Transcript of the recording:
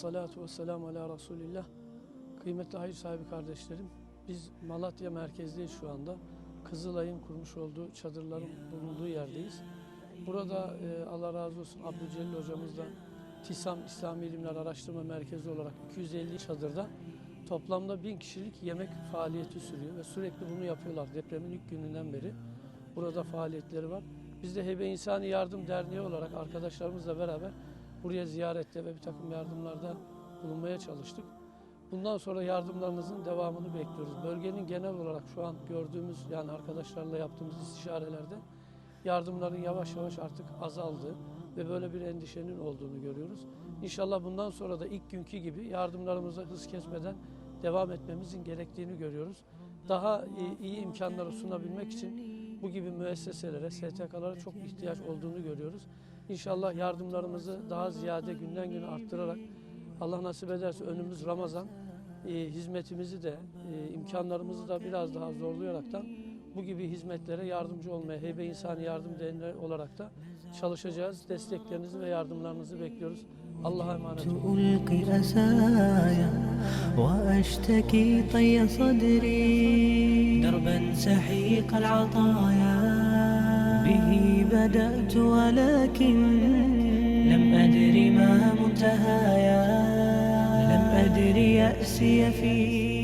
Salatu ve selamu ala Resulillah. Kıymetli hayır sahibi kardeşlerim, biz Malatya merkezdeyiz şu anda. Kızılay'ın kurmuş olduğu çadırların bulunduğu yerdeyiz. Burada e, Allah razı olsun Abdülcelil hocamız da TİSAM İslami İlimler Araştırma Merkezi olarak 250 çadırda toplamda 1000 kişilik yemek faaliyeti sürüyor ve sürekli bunu yapıyorlar depremin ilk gününden beri. Burada faaliyetleri var. Biz de Hebe İnsani Yardım Derneği olarak arkadaşlarımızla beraber buraya ziyarette ve bir takım yardımlarda bulunmaya çalıştık. Bundan sonra yardımlarınızın devamını bekliyoruz. Bölgenin genel olarak şu an gördüğümüz yani arkadaşlarla yaptığımız istişarelerde yardımların yavaş yavaş artık azaldığı ve böyle bir endişenin olduğunu görüyoruz. İnşallah bundan sonra da ilk günkü gibi yardımlarımıza hız kesmeden devam etmemizin gerektiğini görüyoruz. Daha iyi imkanları sunabilmek için bu gibi müesseselere, STK'lara çok ihtiyaç olduğunu görüyoruz. İnşallah yardımlarımızı daha ziyade günden güne arttırarak Allah nasip ederse önümüz Ramazan e, hizmetimizi de e, imkanlarımızı da biraz daha zorlayaraktan bu gibi hizmetlere yardımcı olmaya Heybe İnsan Yardım Derneği olarak da çalışacağız. Desteklerinizi ve yardımlarınızı bekliyoruz. Allah'a emanet olun. بدأت ولكن لم أدري ما منتهايا. لم أدري يأسي فيه